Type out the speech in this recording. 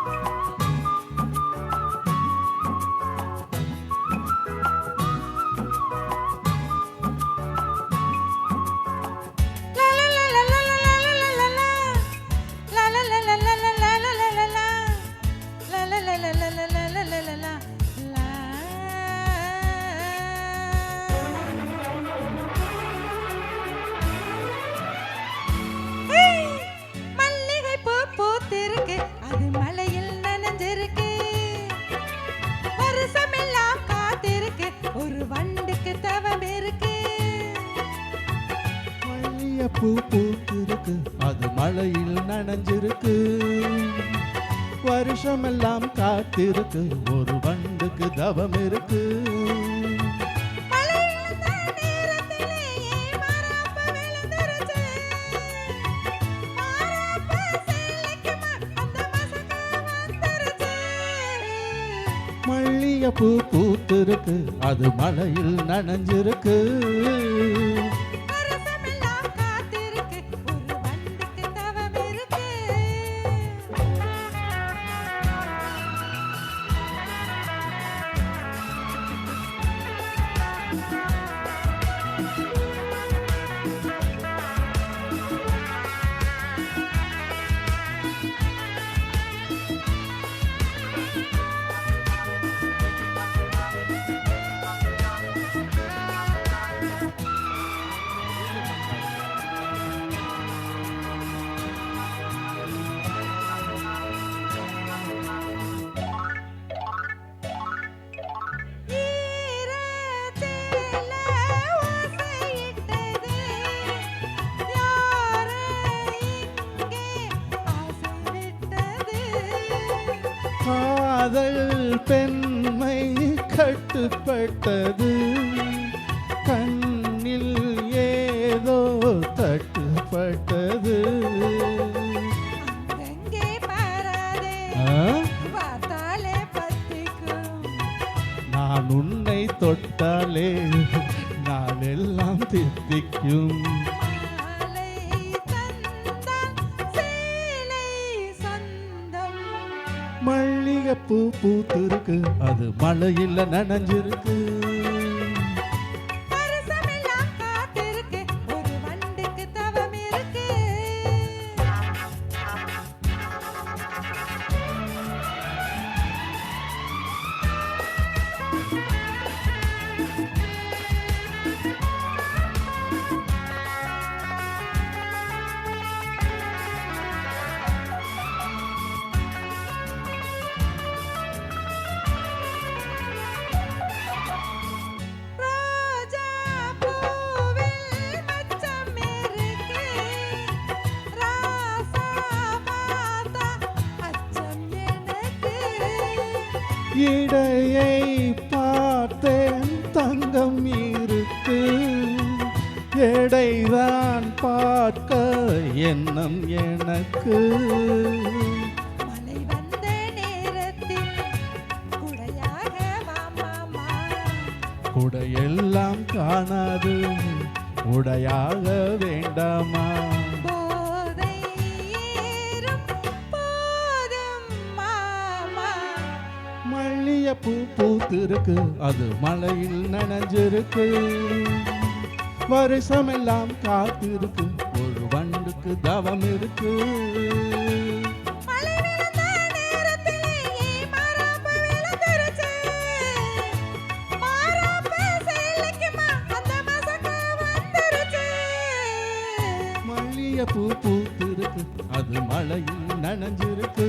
மல்லிகை பூ பூத்திருக்கு. அது மழையில் நனைஞ்சிருக்கு. வருஷமெல்லாம் காத்திருக்கு. ஒரு வண்டுக்கு தவம் இருக்கு. மழையில் பூ பூத்திருக்கு. அது மழையில் நனைஞ்சிருக்கு. காதல் பெண்மை கட்டுப்பட்டது. கண்ணில் ஏதோ தட்டுப்பட்டது. நான் உன்னை தொட்டாலே நான் எல்லாம் தித்திக்கும் பூ பூத்திருக்கு. அது மழையில் நனைஞ்சிருக்கு. இடையை பார்த்தேன் தங்கம் இருக்கு. எடைதான் பார்க்க எண்ணம் எனக்கு. உடையெல்லாம் காணாது. உடையாக வேண்டாமா? பூத்திருக்கு. அது மழையில் நனைஞ்சிருக்கு. வருஷமெல்லாம் காத்திருக்கு. ஒரு வண்டுக்கு தவம் இருக்கு. பூ பூத்திருக்கு. அது மழையில் நனைஞ்சிருக்கு.